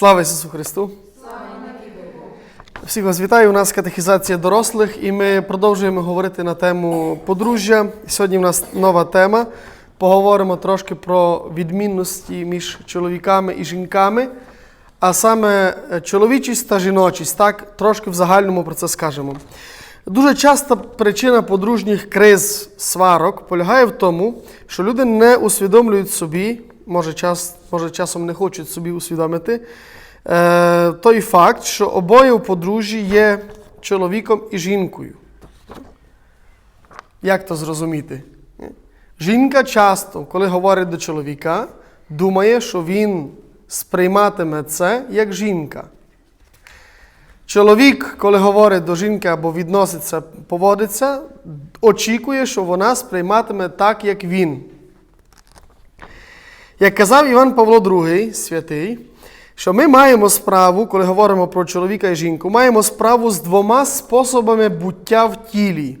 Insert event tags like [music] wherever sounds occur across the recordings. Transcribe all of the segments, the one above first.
Слава Ісусу Христу! Всіх вас вітаю. У нас катехізація дорослих, і ми продовжуємо говорити на тему подружжя. Сьогодні в нас нова тема. Поговоримо трошки про відмінності між чоловіками і жінками, а саме е, чоловічість та жіночість. Так, трошки в загальному про це скажемо. Дуже часта причина подружніх криз сварок полягає в тому, що люди не усвідомлюють собі, може, час, може часом не хочуть собі усвідомити, е, той факт, що обоє у подружжі є чоловіком і жінкою. Як то зрозуміти? Жінка часто, коли говорить до чоловіка, думає, що він сприйматиме це як жінка. Чоловік, коли говорить до жінки або відноситься, поводиться, очікує, що вона сприйматиме так, як він. Як казав Іван Павло II, святий, що ми маємо справу, коли говоримо про чоловіка і жінку, маємо справу з двома способами буття в тілі.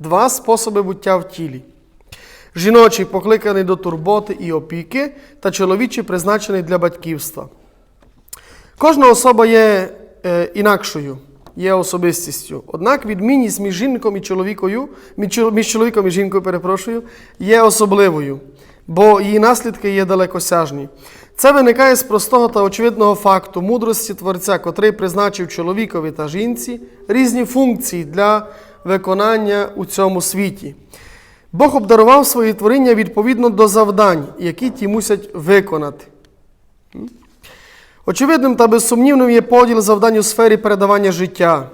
Два способи буття в тілі. Жіночий покликаний до турботи і опіки, та чоловічий призначений для батьківства. Кожна особа є е, інакшою, є особистістю. Однак відмінність між жінком і чоловікою, між чоловіком і жінкою, перепрошую, є особливою, бо її наслідки є далекосяжні. Це виникає з простого та очевидного факту мудрості Творця, котрий призначив чоловікові та жінці різні функції для виконання у цьому світі. Бог обдарував свої творіння відповідно до завдань, які ті мусять виконати. Очевидним та безсумнівним є поділ завдань у сфері передавання життя.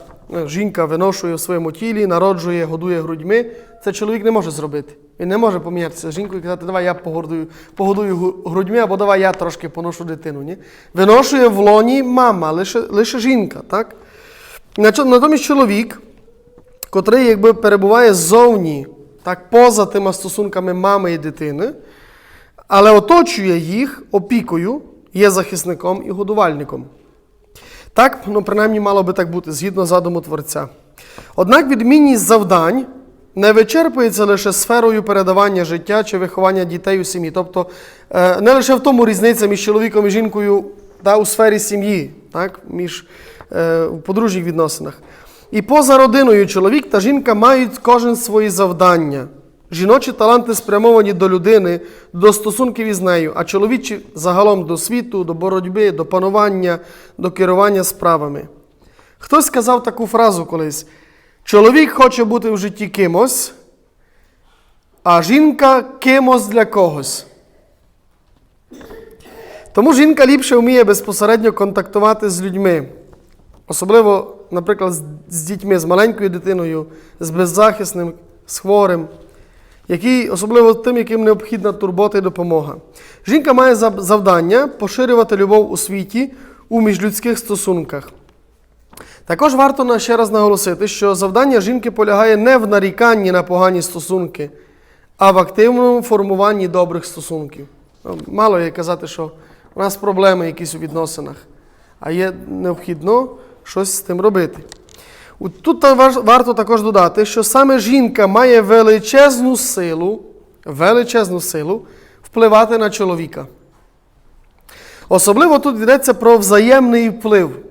Жінка виношує в своєму тілі, народжує, годує грудьми. Це чоловік не може зробити. Він не може помінятися з жінкою і казати, давай я погодую, погодую грудьми, або давай я трошки поношу дитину. Ні? Виношує в лоні мама, лише, лише жінка. Так? Натомість чоловік, котрий якби перебуває ззовні, так, поза тими стосунками мами і дитини, але оточує їх опікою, є захисником і годувальником. Так, ну, принаймні мало би так бути, згідно задуму Творця. Однак відмінність завдань не вичерпується лише сферою передавання життя чи виховання дітей у сім'ї. Тобто е, не лише в тому різниця між чоловіком і жінкою та у сфері сім'ї, так, між е, в подружніх відносинах. І поза родиною чоловік та жінка мають кожен свої завдання. Жіночі таланти спрямовані до людини, до стосунків із нею, а чоловічі загалом до світу, до боротьби, до панування, до керування справами. Хтось сказав таку фразу колись: чоловік хоче бути в житті кимось, а жінка кимось для когось. Тому жінка ліпше вміє безпосередньо контактувати з людьми. Особливо, наприклад, з- дітьми, з маленькою дитиною, з беззахисним, з хворим, які, особливо тим, яким необхідна турбота і допомога. Жінка має завдання поширювати любов у світі у міжлюдських стосунках. Також варто ще раз наголосити, що завдання жінки полягає не в наріканні на погані стосунки, а в активному формуванні добрих стосунків. Ну, Мало є казати, що у нас проблеми якісь у відносинах, а є необхідно щось з тим робити. Тут варто також додати, що саме жінка має величезну силу, величезну силу впливати на чоловіка. Особливо тут йдеться про взаємний вплив.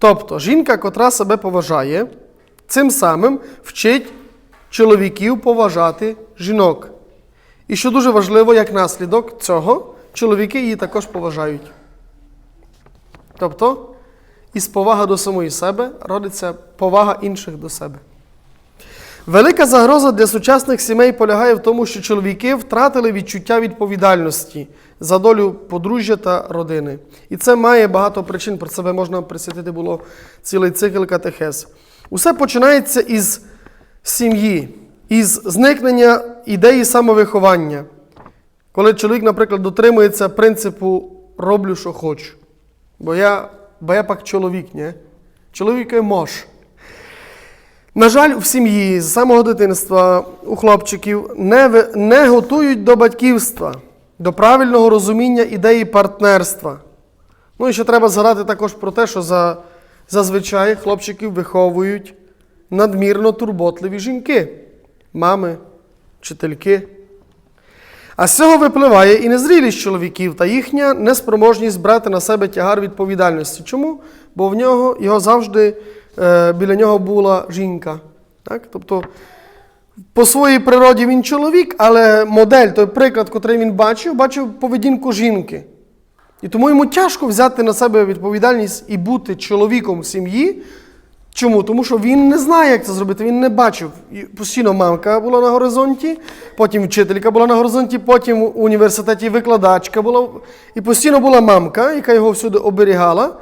Тобто жінка, котра себе поважає, цим самим вчить чоловіків поважати жінок. І що дуже важливо, як наслідок цього, чоловіки її також поважають. Тобто, із повага до самої себе родиться повага інших до себе. Велика загроза для сучасних сімей полягає в тому, що чоловіки втратили відчуття відповідальності за долю подружжя та родини. І це має багато причин, про себе можна присвятити було цілий цикл катехез. Усе починається із сім'ї, із зникнення ідеї самовиховання. Коли чоловік, наприклад, дотримується принципу роблю, що хочу. Бо я, бо я пак чоловік, ні? Чоловік мож. На жаль, в сім'ї з самого дитинства у хлопчиків не, не готують до батьківства, до правильного розуміння ідеї партнерства. Ну і ще треба згадати також про те, що за, зазвичай хлопчиків виховують надмірно турботливі жінки, мами, вчительки. А з цього випливає і незрілість чоловіків та їхня неспроможність брати на себе тягар відповідальності. Чому? Бо в нього його завжди біля нього була жінка. Так? Тобто, по своїй природі він чоловік, але модель, той приклад, котрий він бачив, бачив поведінку жінки. І тому йому тяжко взяти на себе відповідальність і бути чоловіком сім'ї. Чому? Тому що він не знає, як це зробити, він не бачив. Постійно мамка була на горизонті, потім вчителька була на горизонті, потім в університеті викладачка була. І постійно була мамка, яка його всюди оберігала.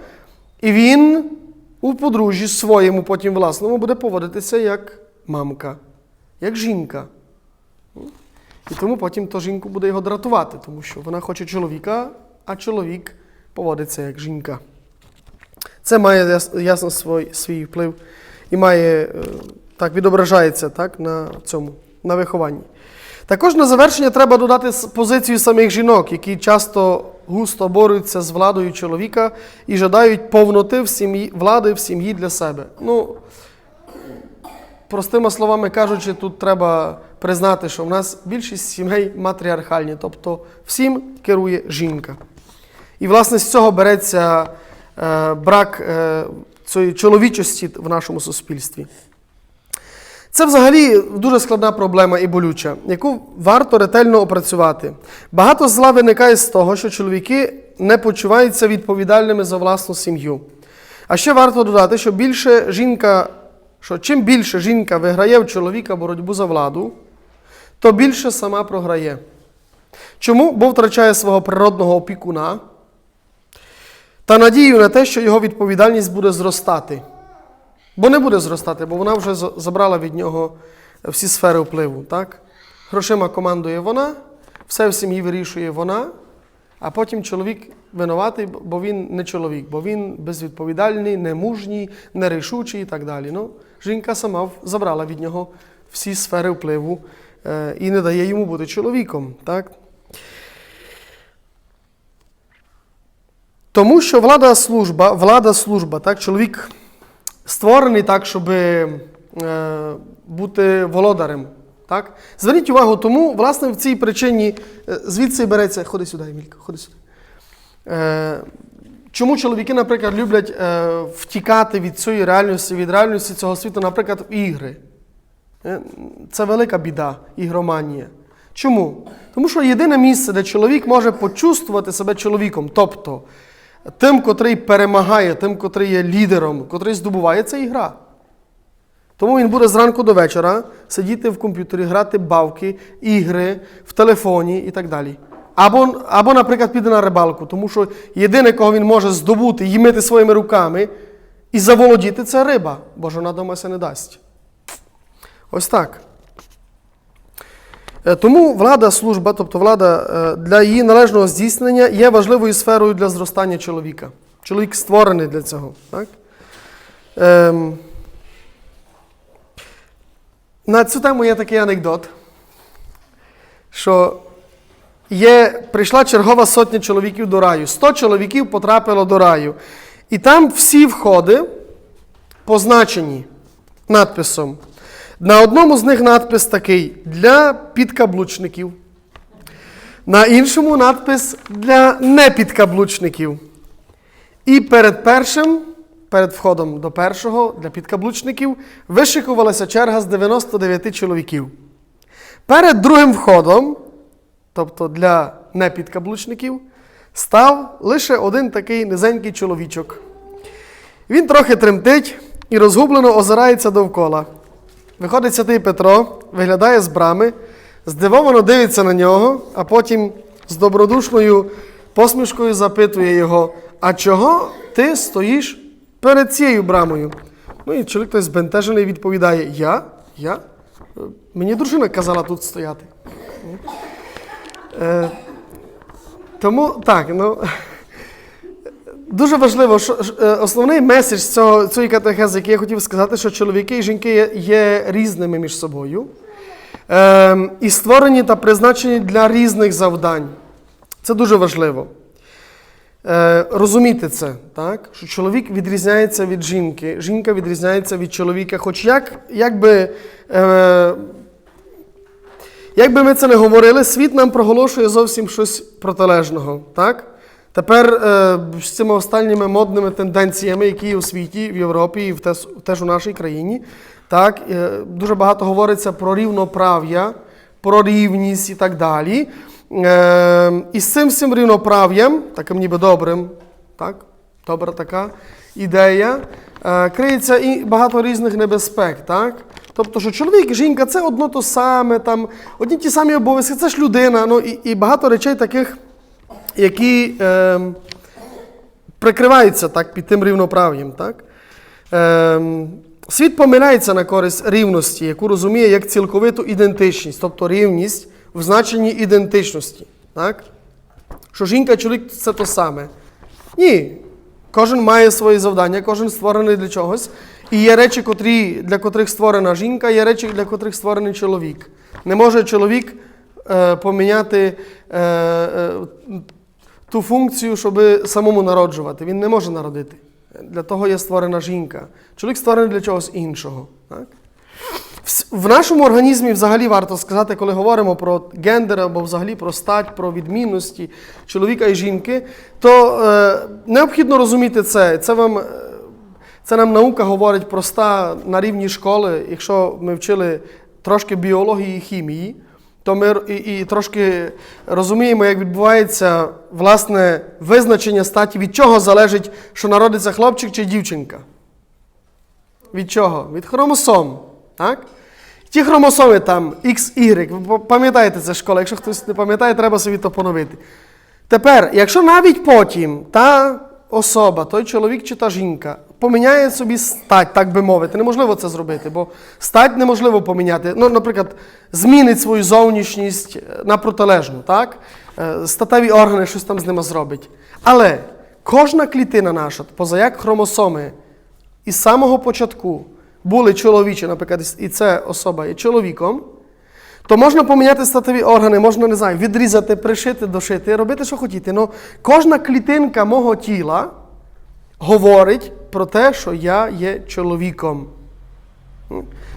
І він у подружжі своєму, потім власному, буде поводитися як мамка, як жінка. І тому потім то жінку буде його дратувати, тому що вона хоче чоловіка, а чоловік поводиться як жінка. Це має яс- ясно свій, свій вплив і має е, так відображається так, на цьому, на вихованні. Також на завершення треба додати позицію самих жінок, які часто густо борються з владою чоловіка і жадають повноти в сім'ї, влади в сім'ї для себе. Ну, простими словами кажучи, тут треба признати, що в нас більшість сімей матріархальні, тобто всім керує жінка. І, власне, з цього береться е, брак е, цієї чоловічості в нашому суспільстві. Це взагалі дуже складна проблема і болюча, яку варто ретельно опрацювати. Багато зла виникає з того, що чоловіки не почуваються відповідальними за власну сім'ю. А ще варто додати, що більше жінка, що чим більше жінка виграє в чоловіка боротьбу за владу, то більше сама програє. Чому? Бо втрачає свого природного опікуна та надію на те, що його відповідальність буде зростати. Бо не буде зростати, бо вона вже забрала від нього всі сфери впливу. Так? Грошима командує вона, все в сім'ї вирішує вона, а потім чоловік винуватий, бо він не чоловік, бо він безвідповідальний, немужній, нерішучий і так далі. Ну, жінка сама забрала від нього всі сфери впливу е, і не дає йому бути чоловіком. Так? Тому що влада служба, влада служба, так, чоловік створений так, щоб е, бути володарем. Так? Зверніть увагу, тому, власне, в цій причині е, звідси береться. Ходи сюди, Емілька, ходи сюди. Е, чому чоловіки, наприклад, люблять е, втікати від цієї реальності, від реальності цього світу, наприклад, в ігри? Е, Це велика біда, ігроманія. Чому? Тому що єдине місце, де чоловік може почувствувати себе чоловіком, тобто тим, котрий перемагає, тим, котрий є лідером, котрий здобуває, це ігра. Тому він буде зранку до вечора сидіти в комп'ютері, грати бавки, ігри, в телефоні і так далі. Або, або, наприклад, піде на рибалку, тому що єдине, кого він може здобути, їмити своїми руками і заволодіти, це риба, бо ж вона дома се не дасть. Ось так. Е, Тому влада, служба, тобто влада е, для її належного здійснення є важливою сферою для зростання чоловіка. Чоловік створений для цього. Так? Ем, на цю тему є такий анекдот, що є, прийшла чергова сотня чоловіків до раю. 100 чоловіків потрапило до раю. І там всі входи позначені надписом. На одному з них надпис такий для підкаблучників. На іншому надпис для непідкаблучників. І перед першим, перед входом до першого для підкаблучників, вишикувалася черга з 99 чоловіків. Перед другим входом, тобто для непідкаблучників, став лише один такий низенький чоловічок. Він трохи тремтить і розгублено озирається довкола. Виходить святий Петро, виглядає з брами, здивовано дивиться на нього, а потім з добродушною посмішкою запитує його: А чого ти стоїш перед цією брамою? Ну і чоловік той збентежений відповідає: Я? Я? Мені дружина казала тут стояти. Е, тому так, ну. Дуже важливо, що е, основний меседж цього, цієї катехези, який я хотів сказати, що чоловіки і жінки є, різними між собою. Ем, і створені та призначені для різних завдань. Це дуже важливо. Е, розуміти це, так? що чоловік відрізняється від жінки, жінка відрізняється від чоловіка. Хоч як, як би, е, Як би ми це не говорили, світ нам проголошує зовсім щось протилежного. Так? Тепер е, з цими останніми модними тенденціями, які є у світі, в Європі і теж у нашій країні, так, е, дуже багато говориться про рівноправ'я, про рівність і так далі. Е, і з цим всім рівноправ'ям, таким ніби добрим, так, добра така ідея, криється і багато різних небезпек. Так? Тобто, що чоловік і жінка це одно то саме, там, одні ті самі обов'язки, це ж людина. Ну, і, і багато речей таких, які е, прикриваються так, під тим рівноправ'ям. Так? Е, світ помиляється на користь рівності, яку розуміє як цілковиту ідентичність, тобто рівність в значенні ідентичності. Так? Що жінка і чоловік це то саме. Ні. Кожен має свої завдання, кожен створений для чогось. І є речі, котрі, для котрих створена жінка, є речі, для котрих створений чоловік. Не може чоловік е, поміняти е, е, ту функцію, щоб самому народжувати. Він не може народити. Для того є створена жінка. Чоловік створений для чогось іншого. Так? В нашому організмі взагалі варто сказати, коли говоримо про гендер або взагалі про стать, про відмінності чоловіка і жінки, то е, необхідно розуміти це. Це вам. е, Це нам наука говорить проста на рівні школи. Якщо ми вчили трошки біології і хімії, то ми і, і трошки розуміємо, як відбувається власне визначення статі, від чого залежить, що народиться хлопчик чи дівчинка. Від чого? Від хромосом. Так? Ті хромосоми там XY, ви пам'ятаєте це школа, якщо хтось не пам'ятає, треба собі то поновити. Тепер, якщо навіть потім та особа, той чоловік чи та жінка, поміняє собі стать, так би мовити, неможливо це зробити, бо стать неможливо поміняти. Ну, наприклад, змінить свою зовнішність е, на протилежну, так? Е, Статеві органи щось там з ними зробить. Але кожна клітина наша, позаяк хромосоми, із самого початку були чоловічі, наприклад, і ця особа є чоловіком, то можна поміняти статеві органи, можна, не знаю, відрізати, пришити, дошити, робити, що хотіти. Ну, кожна клітинка мого тіла говорить про те, що я є чоловіком.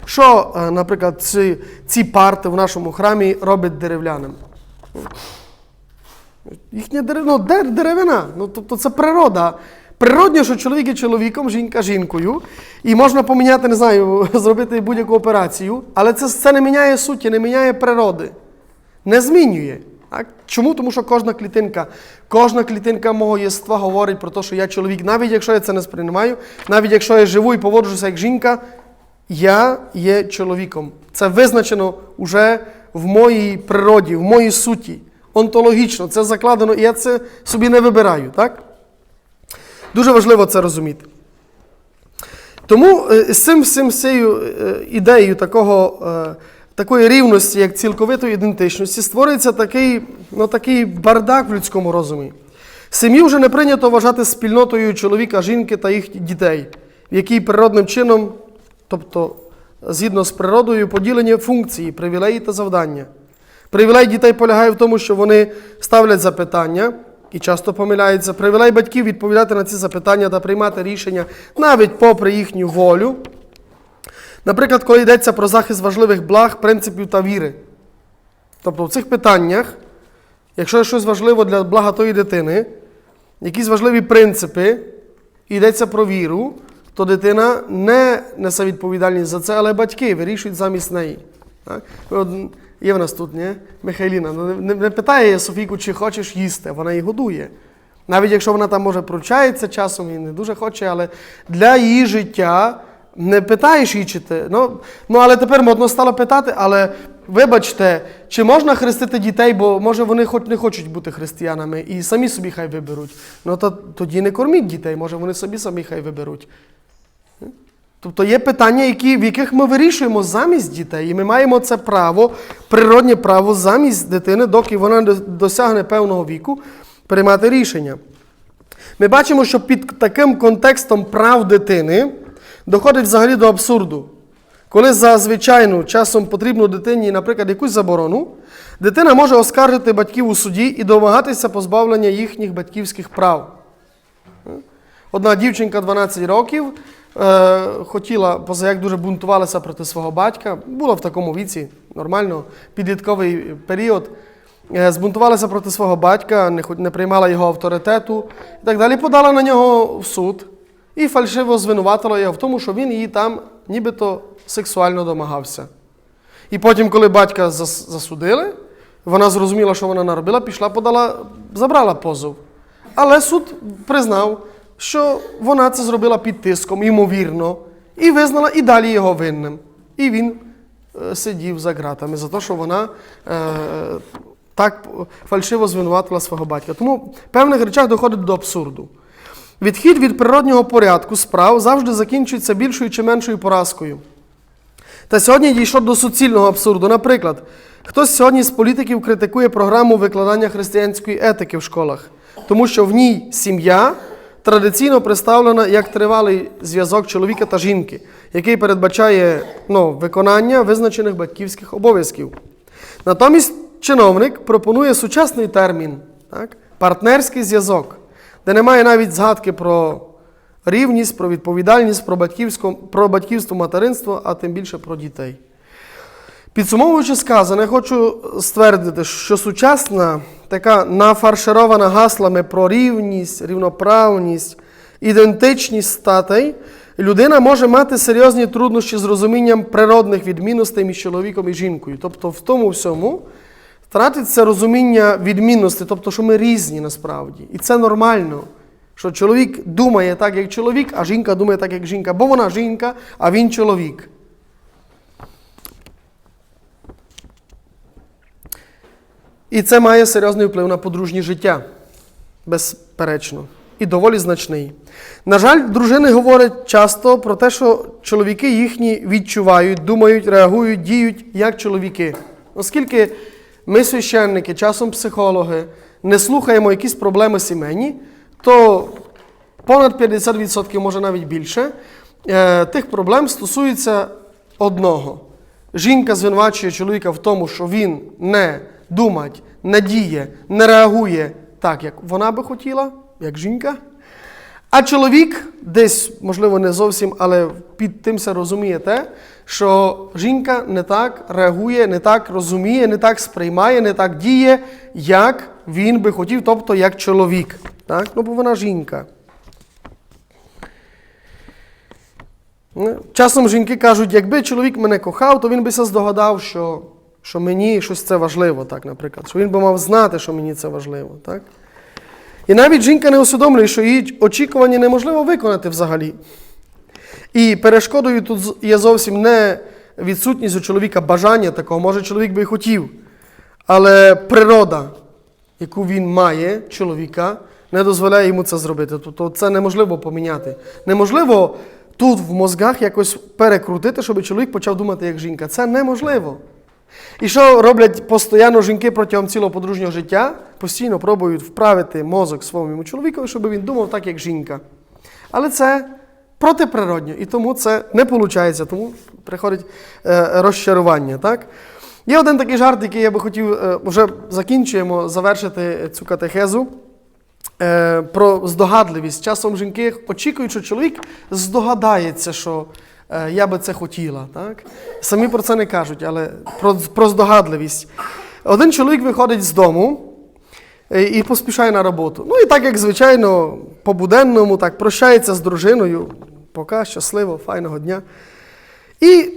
Що, е, наприклад, ці, ці парти в нашому храмі роблять деревляним? Їхня дерев... ну, деревина. Ну, тобто це природа. Природньо, що чоловік є чоловіком, жінка жінкою. І можна поміняти, не знаю, [laughs] зробити будь-яку операцію, але це, це не міняє суті, не міняє природи. Не змінює. Так? Чому? Тому що кожна клітинка, кожна клітинка мого єства говорить про те, що я чоловік, навіть якщо я це не сприймаю, навіть якщо я живу і поводжуся як жінка, я є чоловіком. Це визначено вже в моїй природі, в моїй суті. Онтологічно, це закладено, і я це собі не вибираю. Так? Дуже важливо це розуміти. Тому е, з цим, з цим цією е, ідеєю такого, е, такої рівності, як цілковитої ідентичності, створюється такий, ну, такий бардак в людському розумі. Сім'ю вже не прийнято вважати спільнотою чоловіка, жінки та їх дітей, в якій природним чином, тобто згідно з природою, поділені функції, привілеї та завдання. Привілей дітей полягає в тому, що вони ставлять запитання і часто помиляються. Привілей батьків відповідати на ці запитання та приймати рішення навіть попри їхню волю. Наприклад, коли йдеться про захист важливих благ, принципів та віри. Тобто в цих питаннях, якщо є щось важливо для блага тої дитини, якісь важливі принципи, і йдеться про віру, то дитина не несе відповідальність за це, але батьки вирішують замість неї. Так? Є в нас тут, ні? Михайліна. Ну, не, питає Софійку, чи хочеш їсти, вона її годує. Навіть якщо вона там може пручається часом і не дуже хоче, але для її життя не питаєш її, чи ти. Ну, ну але тепер модно стало питати, але вибачте, чи можна хрестити дітей, бо може вони хоч не хочуть бути християнами і самі собі хай виберуть. Ну то тоді не корміть дітей, може вони собі самі хай виберуть. Тобто є питання, які, в яких ми вирішуємо замість дітей, і ми маємо це право, природнє право замість дитини, доки вона досягне певного віку, приймати рішення. Ми бачимо, що під таким контекстом прав дитини доходить взагалі до абсурду. Коли за звичайну часом потрібну дитині, наприклад, якусь заборону, дитина може оскаржити батьків у суді і домагатися позбавлення їхніх батьківських прав. Одна дівчинка 12 років е, хотіла, позаяк дуже бунтувалася проти свого батька, була в такому віці, нормально, підлітковий період. Е, збунтувалася проти свого батька, не, не приймала його авторитету і так далі. Подала на нього в суд і фальшиво звинуватила його в тому, що він її там нібито сексуально домагався. І потім, коли батька засудили, вона зрозуміла, що вона наробила, пішла, подала, забрала позов. Але суд признав, що вона це зробила під тиском, ймовірно, і визнала і далі його винним. І він е, сидів за ґратами за те, що вона е, так фальшиво звинуватила свого батька. Тому в певних речах доходить до абсурду. Відхід від природнього порядку справ завжди закінчується більшою чи меншою поразкою. Та сьогодні дійшло до суцільного абсурду. Наприклад, хтось сьогодні з політиків критикує програму викладання християнської етики в школах, тому що в ній сім'я традиційно представлена як тривалий зв'язок чоловіка та жінки, який передбачає ну, виконання визначених батьківських обов'язків. Натомість чиновник пропонує сучасний термін так, партнерський зв'язок, де немає навіть згадки про рівність, про відповідальність, про батьківсько, про батьківство, материнство, а тим більше про дітей. Підсумовуючи сказане, хочу ствердити, що сучасна така нафарширована гаслами про рівність, рівноправність, ідентичність статей, людина може мати серйозні труднощі з розумінням природних відмінностей між чоловіком і жінкою. Тобто в тому всьому втратиться розуміння відмінностей, тобто, що ми різні насправді. І це нормально. Що чоловік думає так, як чоловік, а жінка думає так, як жінка, бо вона жінка, а він чоловік. І це має серйозний вплив на подружнє життя, безперечно, і доволі значний. На жаль, дружини говорять часто про те, що чоловіки їхні відчувають, думають, реагують, діють як чоловіки. Оскільки ми, священники, часом психологи, не слухаємо якісь проблеми сімейні, то понад 50%, може навіть більше, е, тих проблем стосується одного. Жінка звинувачує чоловіка в тому, що він не думать, не діє, не реагує так, як вона би хотіла, як жінка. А чоловік десь, можливо, не зовсім, але під тим все розуміє що жінка не так реагує, не так розуміє, не так сприймає, не так діє, як він би хотів, тобто як чоловік. Так? Ну, бо вона жінка. Ну, Часом жінки кажуть, якби чоловік мене кохав, то він би се здогадав, що, що мені щось це важливо, так, наприклад. Що він би мав знати, що мені це важливо. Так? І навіть жінка не усвідомлює, що її очікування неможливо виконати взагалі. І перешкодою тут є зовсім не відсутність у чоловіка бажання такого, може чоловік би і хотів. Але природа, яку він має, чоловіка, не дозволяє йому це зробити. Тобто це неможливо поміняти. Неможливо тут в мозгах якось перекрутити, щоб чоловік почав думати як жінка. Це неможливо. І що роблять постійно жінки протягом цілого подружнього життя? Постійно пробують вправити мозок своєму чоловікові, щоб він думав так, як жінка. Але це протиприродньо, і тому це не виходить, тому приходить е, розчарування. Так? Є один такий жарт, який я би хотів, е, вже закінчуємо завершити цю катехезу. Е, про здогадливість. Часом жінки очікують, що чоловік здогадається, що я би це хотіла. Так? Самі про це не кажуть, але про, про здогадливість. Один чоловік виходить з дому і поспішає на роботу. Ну і так, як звичайно, по-буденному, так прощається з дружиною. Пока щасливо, файного дня. І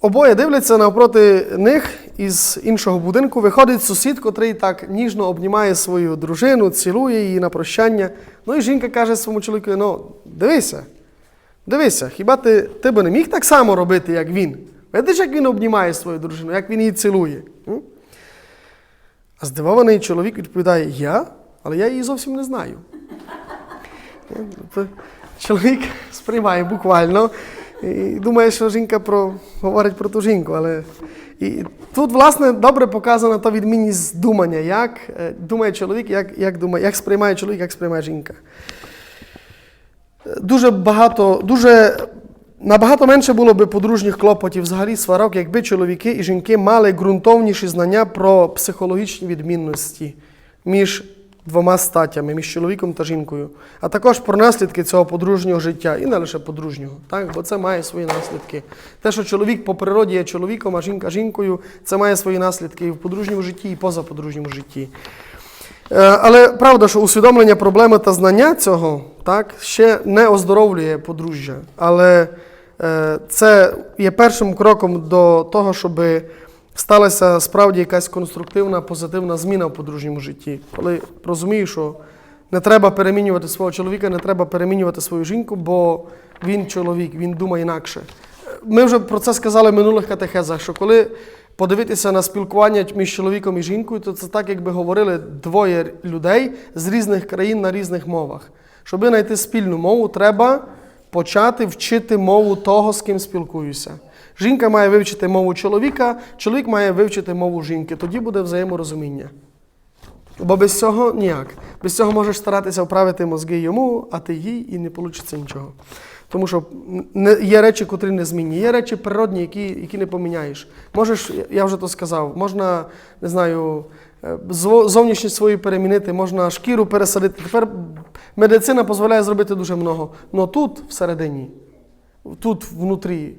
обоє дивляться навпроти них із іншого будинку. Виходить сусід, котрий так ніжно обнімає свою дружину, цілує її на прощання. Ну і жінка каже своєму чоловіку: ну, дивися, дивися, хіба ти, ти би не міг так само робити, як він? Видиш, як він обнімає свою дружину, як він її цілує. А здивований чоловік відповідає: Я? Але я її зовсім не знаю. [laughs] Чоловік сприймає буквально і думає, що жінка про, говорить про ту жінку. Але і тут, власне, добре показана та відмінність думання, як е, думає чоловік, як, як, думає, як сприймає чоловік, як сприймає жінка. Дуже багато, дуже набагато менше було би подружніх клопотів, взагалі сварок, якби чоловіки і жінки мали ґрунтовніші знання про психологічні відмінності між двома статтями між чоловіком та жінкою, а також про наслідки цього подружнього життя, і не лише подружнього, так? бо це має свої наслідки. Те, що чоловік по природі є чоловіком, а жінка жінкою, це має свої наслідки і в подружньому житті, і поза подружньому житті. Е, Але правда, що усвідомлення проблеми та знання цього так, ще не оздоровлює подружжя. Але е, це є першим кроком до того, щоб сталася справді якась конструктивна, позитивна зміна в подружньому житті. Коли розумію, що не треба перемінювати свого чоловіка, не треба перемінювати свою жінку, бо він чоловік, він думає інакше. Ми вже про це сказали в минулих катехезах, що коли подивитися на спілкування між чоловіком і жінкою, то це так, якби говорили двоє людей з різних країн на різних мовах. Щоб знайти спільну мову, треба почати вчити мову того, з ким спілкуюся. Жінка має вивчити мову чоловіка, чоловік має вивчити мову жінки. Тоді буде взаєморозуміння. Бо без цього ніяк. Без цього можеш старатися вправити мозги йому, а ти їй, і не вийде нічого. Тому що є речі, котрі не змінні, є речі природні, які, які не поміняєш. Можеш, я вже то сказав, можна, не знаю, е, зовнішність свою перемінити, можна шкіру пересадити. Тепер медицина дозволяє зробити дуже много. Але тут, всередині, тут внутрі,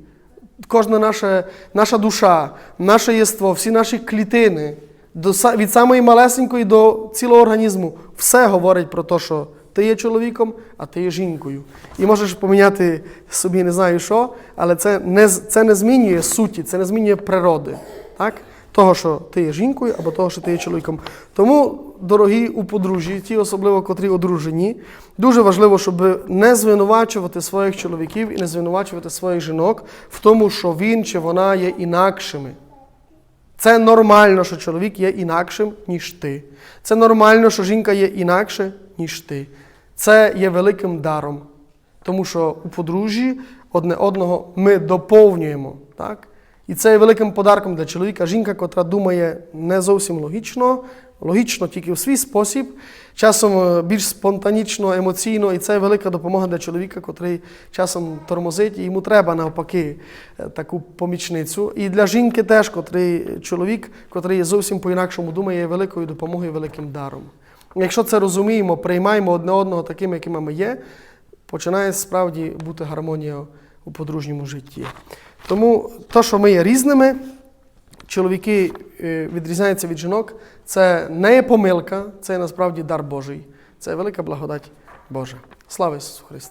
кожна наша, наша душа, наше єство, всі наші клітини, до, від самої малесенької до цілого організму, все говорить про те, що ти є чоловіком, а ти є жінкою. І можеш поміняти собі не знаю що, але це не, це не змінює суті, це не змінює природи. Так? Того, що ти є жінкою, або того, що ти є чоловіком. Тому, дорогі у подружжі, ті, особливо котрі одружені, дуже важливо, щоб не звинувачувати своїх чоловіків і не звинувачувати своїх жінок в тому, що він чи вона є інакшими. Це нормально, що чоловік є інакшим, ніж ти. Це нормально, що жінка є інакше, ніж ти. Це є великим даром. Тому що у подружжі одне одного ми доповнюємо. Так? І це є великим подарком для чоловіка. Жінка, котра думає не зовсім логічно, логічно тільки в свій спосіб, часом е, більш спонтанічно, емоційно, і це велика допомога для чоловіка, котрий часом тормозить, і йому треба навпаки е, таку помічницю. І для жінки теж, котрий чоловік, котрий є зовсім по-інакшому думає, є великою допомогою, великим даром. Якщо це розуміємо, приймаємо одне одного такими, якими ми є, починає справді бути гармонія у подружньому житті. Тому те, що ми є різними, чоловіки е, відрізняються від жінок, це не є помилка, це насправді дар Божий. Це велика благодать Божа. Слава Ісусу Христу!